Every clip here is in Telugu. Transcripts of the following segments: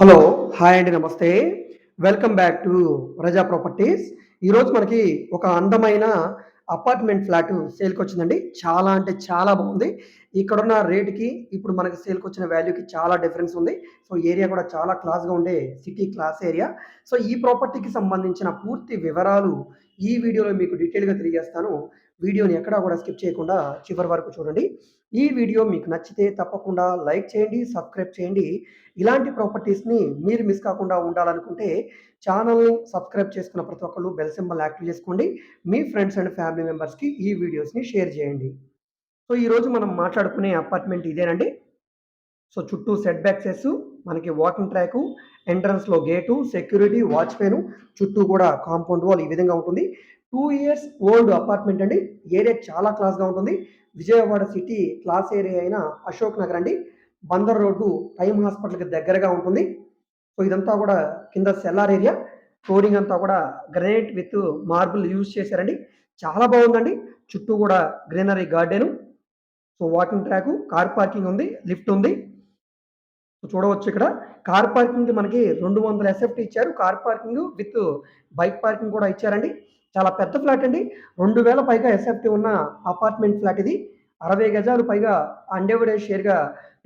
హలో హాయ్ అండి నమస్తే. Welcome back to Raza properties. ఈరోజు మనకి ఒక అందమైన అపార్ట్మెంట్ ఫ్లాట్ సేల్కి వచ్చిందండి. చాలా అంటే చాలా బాగుంది. ఇక్కడున్న రేట్కి ఇప్పుడు మనకి సేల్కి వచ్చిన వాల్యూకి చాలా డిఫరెన్స్ ఉంది. సో ఏరియా కూడా చాలా క్లాస్గా ఉండే సిటీ క్లాస్ ఏరియా సో ఈ ప్రాపర్టీకి సంబంధించిన పూర్తి వివరాలు ఈ వీడియోలో మీకు డీటెయిల్గా తెలియజేస్తాను. వీడియోని ఎక్కడా కూడా స్కిప్ చేయకుండా చివరి వరకు చూడండి. ఈ వీడియో మీకు నచ్చితే తప్పకుండా లైక్ చేయండి సబ్స్క్రైబ్ చేయండి. ఇలాంటి ప్రాపర్టీస్ని మీరు మిస్ కాకుండా ఉండాలనుకుంటే ఛానల్ని సబ్స్క్రైబ్ చేసుకున్న ప్రతి ఒక్కళ్ళు బెల్ సింబల్ యాక్టివ్ చేసుకోండి. మీ ఫ్రెండ్స్ అండ్ ఫ్యామిలీ మెంబర్స్కి ఈ వీడియోస్ని షేర్ చేయండి. సో ఈరోజు మనం మాట్లాడుకునే అపార్ట్మెంట్ ఇదేనండి. సో చుట్టూ సెట్ బ్యాక్సెస్ మనకి వాకింగ్ ట్రాక్ ఎంట్రన్స్లో గేటు సెక్యూరిటీ వాచ్మెన్ చుట్టూ కూడా కాంపౌండ్ వాల్ ఈ విధంగా ఉంటుంది. టూ ఇయర్స్ ఓల్డ్ అపార్ట్మెంట్ అండి. ఏరియా చాలా క్లాస్గా ఉంటుంది. విజయవాడ సిటీ క్లాస్ ఏరియా అయిన అశోక్ నగర్ అండి. బందర్ రోడ్డు టైమ్ హాస్పిటల్కి దగ్గరగా ఉంటుంది. సో ఇదంతా కూడా కింద సెల్లార్ ఏరియా. ఫ్లోరింగ్ అంతా కూడా గ్రనైట్ విత్ మార్బుల్ యూజ్ చేశారండి. చాలా బాగుందండి. చుట్టూ కూడా greenery garden. So walking track car parking ఉంది లిఫ్ట్ ఉంది. చూడవచ్చు ఇక్కడ. కార్ పార్కింగ్ మనకి రెండు వందల ఎస్ఎఫ్టీ ఇచ్చారు. Car parking with bike parking కూడా ఇచ్చారండి. చాలా పెద్ద ఫ్లాట్ అండి. రెండు వేల పైగా ఎస్ఎఫ్టీ ఉన్న అపార్ట్మెంట్ ఫ్లాట్ ఇది. అరవై గజాలు పైగా అండేవిడే షేర్గా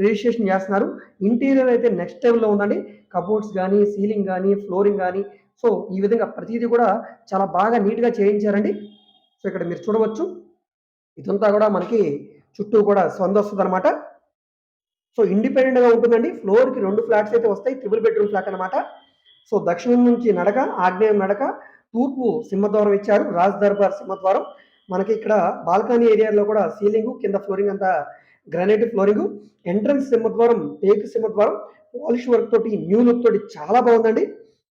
రిజిస్ట్రేషన్ చేస్తున్నారు. ఇంటీరియర్ అయితే నెక్స్ట్ టైంలో ఉందండి. కబోర్డ్స్ కానీ సీలింగ్ కానీ ఫ్లోరింగ్ కానీ సో ఈ విధంగా ప్రతిదీ కూడా చాలా బాగా నీట్గా చేయించారండి. సో ఇక్కడ మీరు చూడవచ్చు. ఇదంతా కూడా మనకి చుట్టూ కూడా స్వంద వస్తుంది అనమాట సో ఇండిపెండెంట్గా ఉంటుందండి. ఫ్లోర్కి రెండు ఫ్లాట్స్ అయితే వస్తాయి. త్రిబుల్ బెడ్రూమ్ ఫ్లాట్ అనమాట సో దక్షిణం నుంచి నడక ఆగ్నేయం నడక తూర్పు సింహద్వారం ఇచ్చారు. రాజ్ దర్బార్ సింహద్వారం. మనకి ఇక్కడ బాల్కనీ ఏరియాలో కూడా సీలింగ్ కింద ఫ్లోరింగ్ అంతా గ్రానైట్ ఫ్లోరింగ్. ఎంట్రన్స్ సింహద్వారం టేక్ సింహద్వారం. పాలిష్ వర్క్ తోటి న్యూ లుక్ తోటి చాలా బాగుందండి.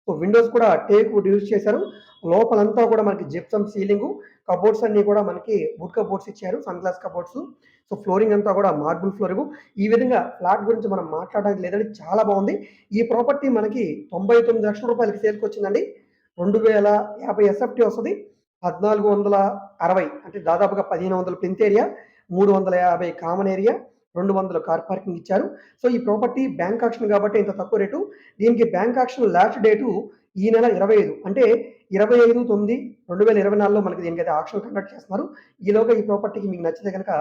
సో విండోస్ కూడా టేక్ వుడ్ యూజ్ చేశారు. లోపలంతా కూడా మనకి జిప్సమ్ సీలింగ్ కబోర్డ్స్ అన్ని కూడా మనకి వుడ్ కబోర్డ్స్ ఇచ్చారు sun glass cupboards so flooring అంతా కూడా మార్బుల్ ఫ్లోరింగ్ ఈ విధంగా ఫ్లాట్ గురించి మనం మాట్లాడడానికి లేదండి చాలా బాగుంది. ఈ ప్రాపర్టీ మనకి తొంభై తొమ్మిది లక్షల రూపాయలకి సేల్కి వచ్చిందండి. రెండు వేల యాభై ఎస్ఎఫ్టీ వస్తుంది. పద్నాలుగు వందల అరవై అంటే దాదాపుగా పదిహేను వందల ప్రింట్ ఏరియా మూడు వందల యాభై కామన్ ఏరియా రెండు వందల కార్ పార్కింగ్ ఇచ్చారు. సో ఈ ప్రాపర్టీ బ్యాంక్ ఆక్షన్ కాబట్టి ఇంత తక్కువ రేటు. దీనికి బ్యాంక్ ఆక్షన్ లాస్ట్ డేటు ఈ నెల ఇరవై ఐదు. అంటే ఇరవై ఐదు తొమ్మిది రెండు వేల ఇరవై నాలుగులో మనకి దీనికైతే ఆక్షన్ కండక్ట్ చేస్తున్నారు. ఈలోగా ఈ ప్రాపర్టీకి మీకు నచ్చితే కనుక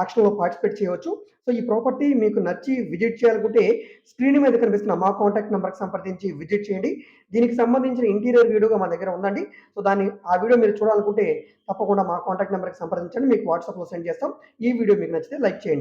ఆక్షన్లో పార్టిసిపేట్ చేయవచ్చు. సో ఈ ప్రాపర్టీ మీకు నచ్చి విజిట్ చేయాలనుకుంటే స్క్రీన్ మీద కనిపిస్తున్న మా కాంటాక్ట్ నెంబర్కి సంప్రదించి విజిట్ చేయండి. దీనికి సంబంధించిన ఇంటీరియర్ వీడియోగా మా దగ్గర ఉందండి. సో దాన్ని ఆ వీడియో మీరు చూడాలనుకుంటే తప్పకుండా మా కాంటాక్ట్ నెంబర్కి సంప్రదించండి. మీకు వాట్సాప్లో సెండ్ చేస్తాం. ఈ వీడియో మీకు నచ్చితే లైక్ చేయండి.